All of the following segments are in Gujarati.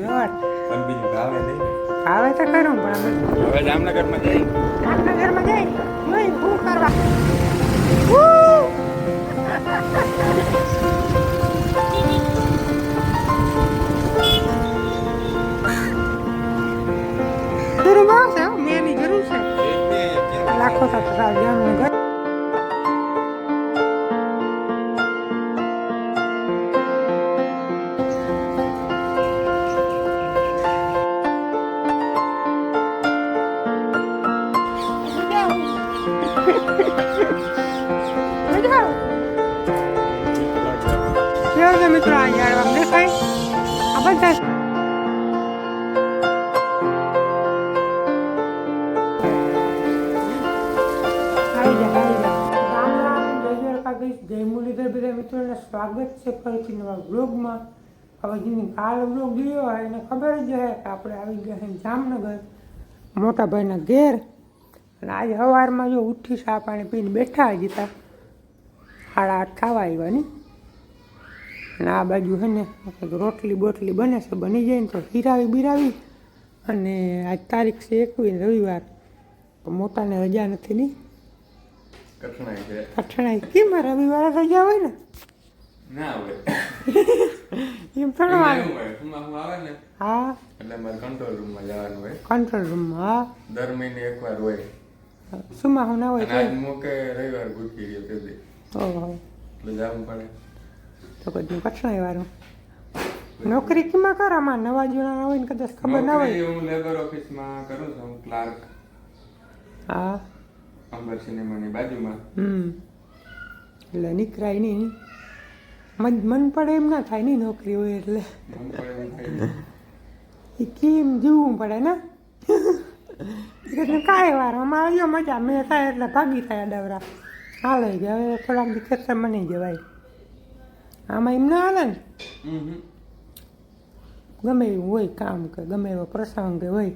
પણ બીજું ભાવે નહીં. આવે તો ખરું પણ અમે હવે જામનગરમાં જઈ જામનગરમાં જઈ કરવા? છે હો, છે. લાખો સાથે જામનગર હવે જેની કાલ બ્લોગ ગયો હોય એને ખબર જ હોય કે આપણે આવી ગયા છીએ જામનગર મોટાભાઈના ઘેર. અને આજે સવારમાં જો ઉઠી ચા પાણી પીને બેઠા જ હતા સાડા આઠ થવા આવ્યાની અને આ બાજુ છે ને રોટલી બોટલી બને છે બની જાય ને તો હીરાવી બિરાવી. અને આજ તારીખ છે એકવીસ રવિવાર. તો મોટાને રજા નથી ની. કઠણાઈ કેમ રવિવારે રજા હોય ને? ના હોય એમ આવે એવું હોય હુંમાં હું આવે ને હા એટલે મારે કંટ્રોલ રૂમમાં જવાનું હોય કંટ્રોલ રૂમમાં હા દર મહિને એકવાર હોય સુમા હું ના હોય આજ મોકે રવિવાર ગુચી ગયો તે દી. ઓહો એટલે જવું પડે તો કદી કઠણાઈ વાળું નોકરી કેમાં કર આમાં નવા જૂના હોય ને કદાચ ખબર ના હોય હું લેબર ઓફિસમાં કરું છું ક્લાર્ક હા અંબર સિનેમાની બાજુમાં હમ એટલે નીકળાય નહીં મન પડે એમ ના થાય નહીં નોકરી હોય એટલે. એ કેમ જીવવું પડે ને? એટલે કાંઈ વાર અમારે જો મજા, મેં થાય એટલે ભાગી થાય ડવરા હાલે ગયા હવે થોડાક દી ખેતરમાં નહીં જવાય. આમાં એમ ના હાલે ને? ગમે એવું હોય કામ કે, ગમે એવો પ્રસંગ કે હોય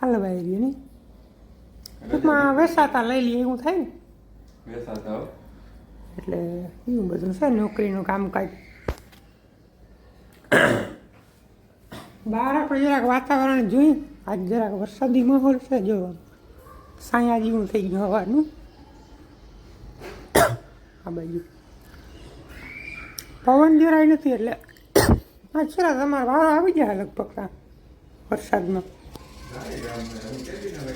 હાલવાય રહ્યું નહીં. ટૂંકમાં વેસાતા લઈ લઈએ એવું થાય ને? બેસાતા હો. એટલે એવું બધું. છે નોકરીનું કામકાજ. બહાર આપણે જરાક વાતાવરણ જોઈ, આજ જરાક વરસાદી માહોલ છે, જો સાયા જેવું થઈ ગયું હવાનું. આ બાજુ. પવન જરાય નથી એટલે છેલ્લા તમારો વારો આવી જાય લગભગ વરસાદમાં.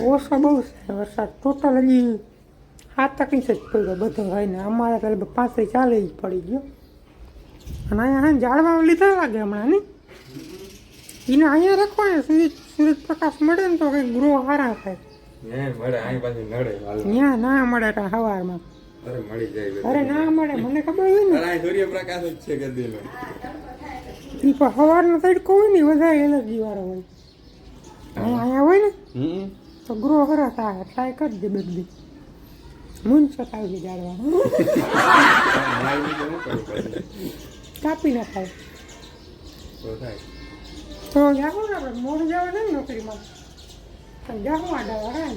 ઓછો બહુ છે વરસાદ. ટોટલ હજી હાથ તકલીફ જ પડ્યો બધો હોય ને. અમારે તો પાસે ચાલે જ પડી ગયો. અને અહીંયા હા ઝાડવા લીધા લાગે હમણાં ને એને અહીંયા રાખવાને સૂરજ સૂર્ય પ્રકાશ મળે ને તો કંઈક ગ્રો સારા થાય. ના મળે સવારમાં અરે ના મળે મને ખબર હોય ને. સૂર્યપ્રકાશ જ છે ગદીનો એ પણ સવારનો તડકો હોય ને વધારે એલર્જી વાળો હોય. અહીંયા હોય ને? તો ગ્રો હરા થાય ટ્રાય કરી દે બધી. મૂન શું કરવું કાપી નાખાય તો થાય. ને મોડ જવા ને નોકરીમાં. આડા વાળા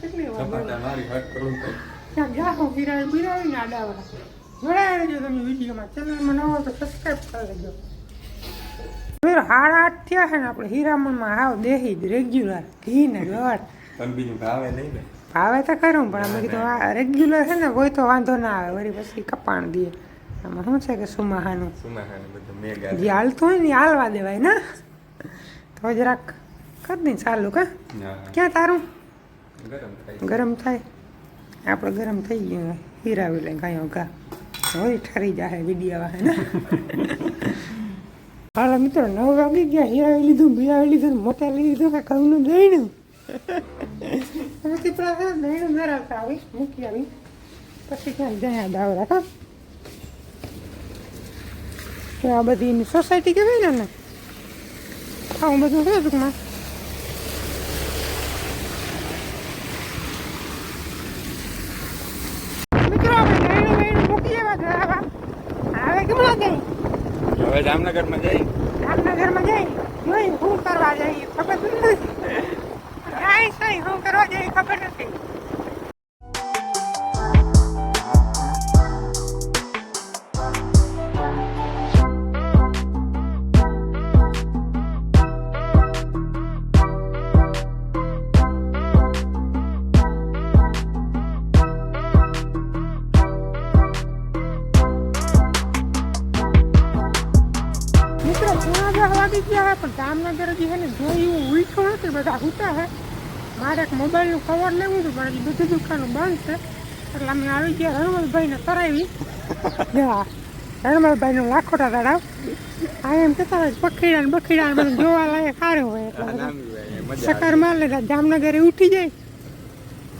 કેટલી વાર હટ કરું તો. ત્યાં જાઓ બિરાવી બિરાવીને આડા વાળા જોડાઈ રહેજો તમે વિડીયોમાં. ચેનલમાં ન હોય તો સબસ્ક્રાઈબ કરી લેજો હવે હાડા આઠ થયા છે ને આપણે હીરામણમાં આવ દેહી રેગ્યુલર ઘી ને ગળ પણ બીજું ભાવે નહીં ને. ભાવે તો ખરું પણ અમે કીધું આ રેગ્યુલર છે ને કોઈ તો વાંધો ના આવે. વળી પછી કપાણ દે આમાં શું છે કે સુમાહાનું? જે હાલતું હોય ને હાલવા દેવાય ના? તો જરાક કર દઈ ચાલુ કા? ક્યાં તારું? ગરમ થાય. આપણે ગરમ થઈ ગયું હીરાવી લઈ ગાયો ગા હોય ઠરી જાય વિડીયા ને? હાલો મિત્રો નવ વાગી ગયા હીરાવી લીધું બિયાવી લીધું મોટા લઈ લીધું કે ઘઉંનું દહીણું પછી પેલા છે ને ધરાવતા આવી મૂકી આવી પછી ક્યાં જાય દાવરા કા તો આ બધી સોસાયટી કહેવાય ને આવું બધું છે ટૂંકમાં બધા સૂતા છે મારે એક મોબાઈલનું કવર લેવું હતું પણ બધી દુકાનો બંધ છે. એટલે અમે આવી ગયા રણવલભાઈને કરાવી. જા રણવલભાઈનું લાખોટા તળાવ આ એમ કહેતા હોય પખીડા ને બખીડા ને બધું જોવા લાયક સારું હોય. એટલે ચક્કર માર લેતા જામનગરે ઉઠી જાય.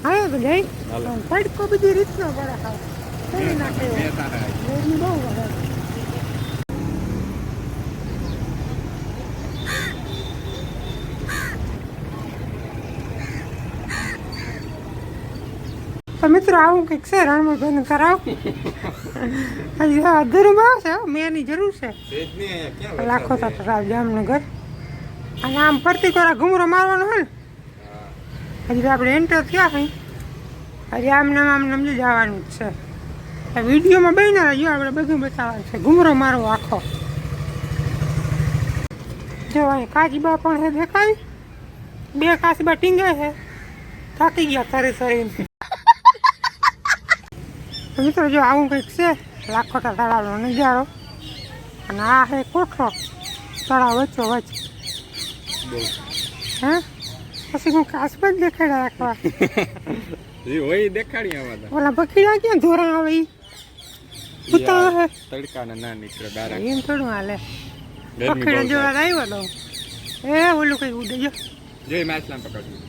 હાલો તો જઈ. તડકો બધી રીતનો પડે કરી નાખે. બહુ વધારે. તો મિત્રો આવું કંઈક છે રણમલભાઈનું કરાવ હજી અધૂરું આવશે મેં એની જરૂર છે લાખો? તળાવ જામનગર અને આમ ફરતી કોરા ઘુમરો મારવાનો હોય ને. હજી આપણે એન્ટર થયા હઈ હજી આમ નામ આમ નામ જ જવાનું જ છે વિડીયોમાં બન્યા રહેજો આપણે બધું બતાવવાનું છે ઘુમરો મારો આખો જો અહીં કાચીબા પણ છે દેખાય બે કાચીબા ટીંગાય છે થાકી ગયા તરી તરીને તો મિત્રો જો આવું કંઈક છે લાખોટા તળાવનો નજારો. અને આ છે કોઠો તળાવ વચ્ચો વચ હે? પછી હું કાચબા જ દેખાડ્યા રાખવા. હોય દેખાડી આમાં ઓલા બકીડા ક્યાં ધોરણ આવે ઉતાવળ હે? તડકાના ના નીકળે ગારા. એમ થોડું હાલે. પકીડા જોવા આવ્યો તો. એ ઓલું કઈ ઉડે જો. જોઈ માછલાને પકડવું.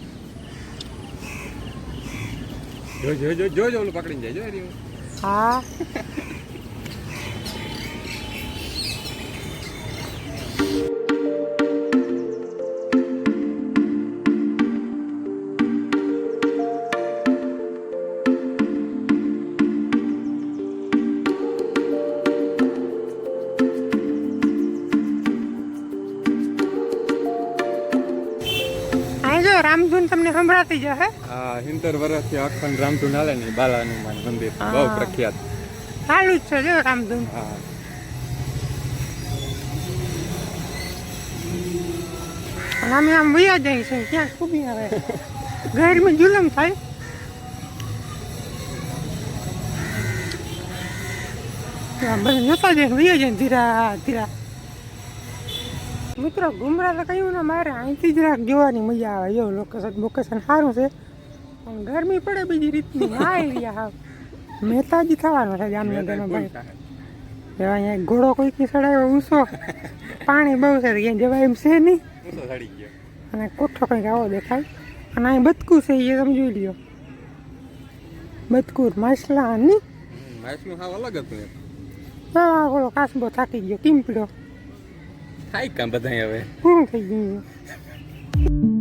જો જો જો જો જો ઓલું પકડીને જાય જો રહ્યું. હા અહીં જો રામધૂન તમને સંભળાતી જશે આ સિત્તેર વર્ષથી અખંડ રામધૂન હાલે ને બાલા હનુમાન મંદિર બહુ પ્રખ્યાત. જ છે જો રામધૂન હા. અમે આમ વયા જાય છે ક્યાં ખૂબી આવે. ગરમી જુલમ થાય. મિત્રો ગુમરા તો કહ્યું ને મારે અહીંથી જ જોવાની મજા આવે. એવું લોકેશન લોકેશન સારું છે. પણ ગરમી પડે બીજી રીતની. એરિયા હાવ મહેતાજી થવાનો છે જામનગરનો ભાઈ. એવા અહીંયા ઘોડો ઘોડો કોઈકી સડાયો ઊંચો. પાણી બહુ છે ત્યાં જવાય એમ છે નહીં. હું અને કોઠો કંઈક આવો દેખાય. અને અહીં બતકું છે એ સમજી લ્યો. બતકુર માછલા ની હમ, માછલું હાવ અલગ હતું એમ. ઓલો કાસબો થાકી ગયો ટીમ્પડો થાય કામ બધા હવે. પૂરું થઈ ગયું.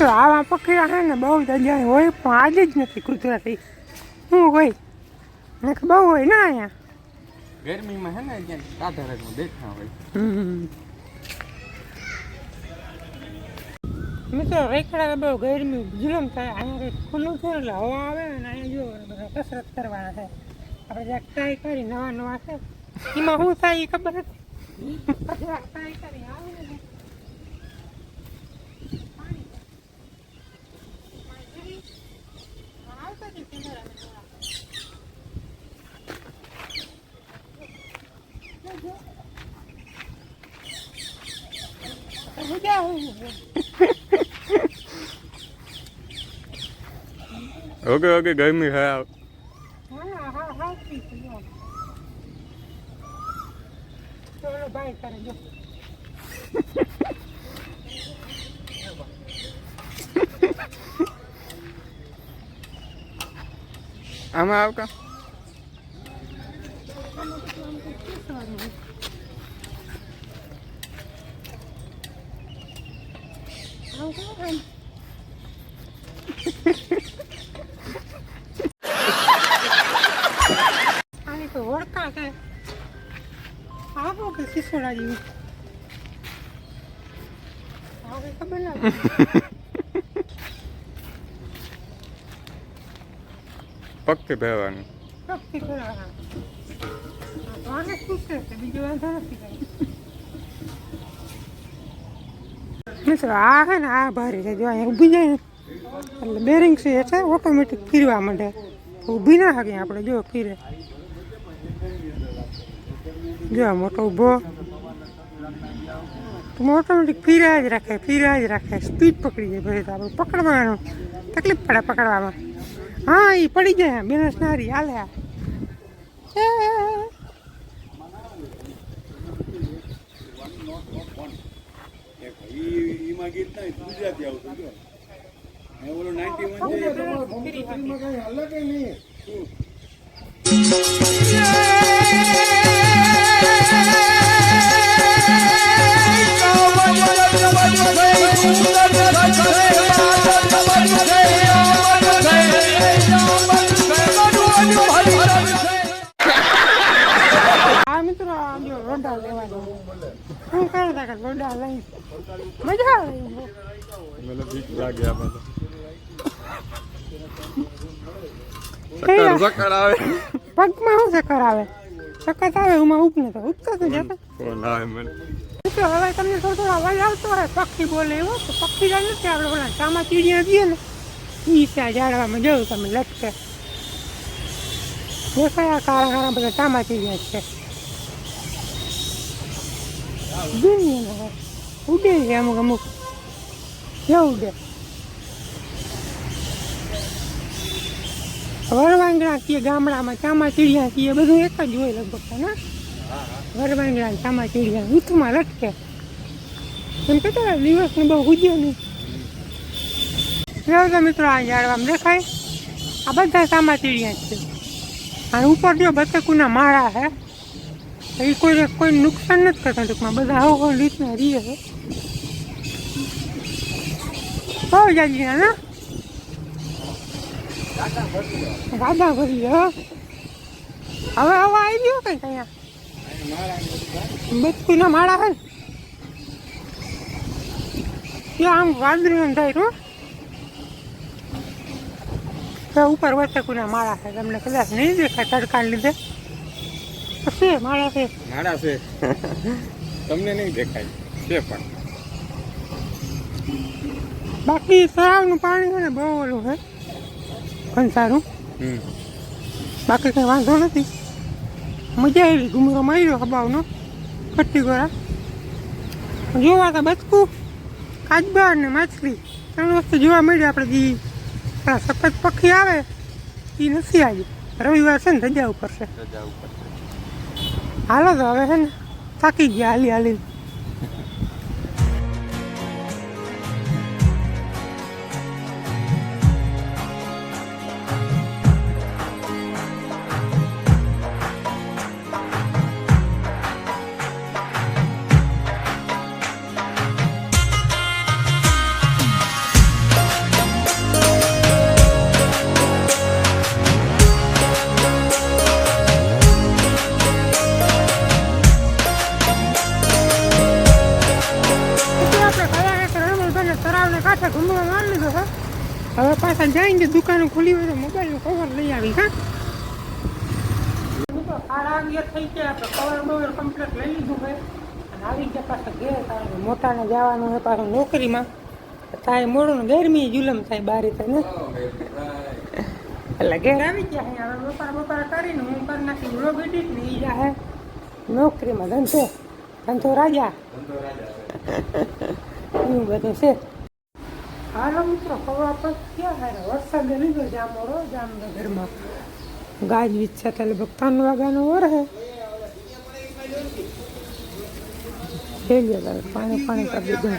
મિત્રો આવા પકડ્યા છે ને બહુ જગ્યાએ હોય પણ આજે જ નથી કુદરતી. શું હોય? ને બહુ હોય ના અહીંયા? ગરમીમાં છે ને ક્યાંક કાંઠા બેઠા હોય. મિત્રો રેખડા બહુ ગરમી જુલમ થાય. અહીંયા કંઈક ખુલ્લું છે એટલે હવા આવે ને અહીંયા જો બધા કસરત કરવાના છે. આપણે જ્યાં ટ્રાય કરી નવા નવા છે. એમાં શું થાય એ ખબર નથી. ટ્રાય કરી આવે ને પાણી પાણી આવતા જ કેમેરામેન વાળા. મજા આવે છે. ઓકે ઓકે ગરમી હે. આમાં આવકા? આવો કઈ ખબર ના પડે. પગથી ભેવાનું ચોખ્ખી કરવા. આ તો આને શું છે તે બીજો વાંધો નથી કાંઈ. મિત્રો આ છે ને આ ભારી છે જો અહીંયા ઊભી જાય ને એટલે બેરિંગ છે એ છે ઓટોમેટિક ફીરવા માંડે ઊભી ના શકીએ આપણે જો ફીરે જો આ મોટો ઊભો ઓટોમેટિક પીરા જ રાખે પીરા જ રાખે. સ્પીડ પકડી જાય પછી આપણે પકડવાનું. તકલીફ પડે પકડવામાં. હા એ પડી જાય. બેલેન્સ ના હાલે ગુજરાતી મજા આવે. મને બીક લાગે આમાં તો સકર સકર આવે. પગમાં શું ચક્કર આવે? ચક્કર આવે એમાં ઉપ તો ઉપતા તો જતા ફોન આવે મને મિત્રો હવે તમને થોડો થોડો અવાજ આવતો હોય પક્ષી બોલે એવો તો પક્ષી જાય નથી આપણે ઓલા ચામા ચીડિયા દઈએ ને ઈ ત્યાં જાળવામાં જવું તમે લટકે. દેખાય આ કાળા કાળા બધા ચામા ચીડિયા છે. દુનિયાના હોય. ઉડે છે અમુક અમુક. ક્યાં ઉડે. વરવાંગણા કીએ ગામડામાં ચામા ચીડિયા કીએ, બધું એક જ હોય લગભગ ને? ચામા ચીડિયા ઊંચમાં લટકે. એમ કહેતા દિવસ દિવસને બહુ ઉજ્યો નહીં જો તો મિત્રો, આ ઝાડવામાં દેખાય. આ બધા ચામા ચીડિયા જ છે. અને ઉપર જો બતકુના માળા છે એ કોઈ કોઈ નુકસાન નથી કરતા ટૂંકમાં. બધા આવો રીતના રીએ છે બહુ જાજી ના ગાડા ભરી, હો. હવે હવે આવી ગયો કઈ અહીંયા? બચકુના માળા હે ત્યાં આમ વાદળી થાય તો ઉપર કુના માળા છે. તમને કદાચ નહીં દેખાય તડકાને લીધે. છે માળા છે. માળા છે. તમને નહીં દેખાય છે પણ. બાકી તળાવનું પાણી છે ને બહુ ઓલું છે. કંસારું હમ. બાકી કંઈ વાંધો નથી. મજા આવી ઘૂમરો માર્યો હબાવનો. કટ્ટી ગોળા જોવા તો બચકું. કાચબા ને માછલી. ત્રણ વસ્તુ જોવા મળી આપણે જે. આ સફેદ પક્ષી આવે એ નથી આજે રવિવાર છે ને રજા ઉપર છે. રજા ઉપર હાલો તો હવે છે ને થાકી ગયા હાલી હાલી દુકાનો ખુલી હોય તો મોબાઈલનું કવર લઈ આવી હા? મોટાને જવાનું પાછું નોકરીમાં. થાય મોડું ને ગરમી જુલમ થાય બારી થાય એટલે ઘેર આવી ગયા બપોર બપોર કરીને હું કરી નાખી વ્લોગ એડિટ ને ઈ જાય નોકરીમાં ધંધો ધંધો રાજા. એવું બધું છે. હાલો મિત્રો હવે આપણે ક્યાં હારે? વરસાદ લીધો જામોડો જામનગરમાં. ગાજવીજ છે લગભગ ત્રણ વાગાનો વર હે. ગયો પાણી પાણી કરી દીધું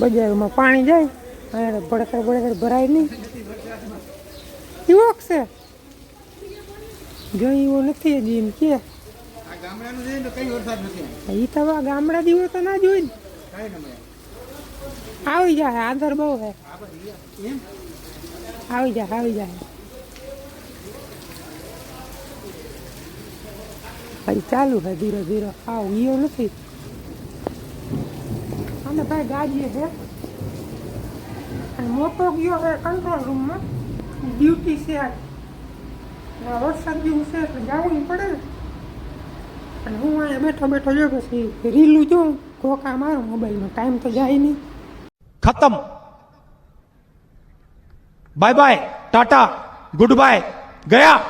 બજારમાં પાણી જાય અહીંયા ભડકર ભડકર ભરાય નહીં. યુવક છે. જો એવો નથી હજી એમ કે. એ તો ગામડા દીવો તો ના જોઈ ને. આવી જાય, આધાર બહુ હે. આવી જાય આવી જાય. ભાઈ, ચાલુ હે ધીરે ધીરે. આવ ગયો નથી. અને ભાઈ ગાડીએ છે અને મોટો ગયો હે કંટ્રોલ રૂમમાં ડ્યુટી છે આ. વરસાદ બી છે એટલે જવું પડે ને. અને હું અહીંયા બેઠો બેઠો જો પછી રીલું જોઉં. ધોકા મારો મોબાઈલમાં ટાઈમ તો જાય નહીં. ખતમ. Bye bye tata good bye ગયા.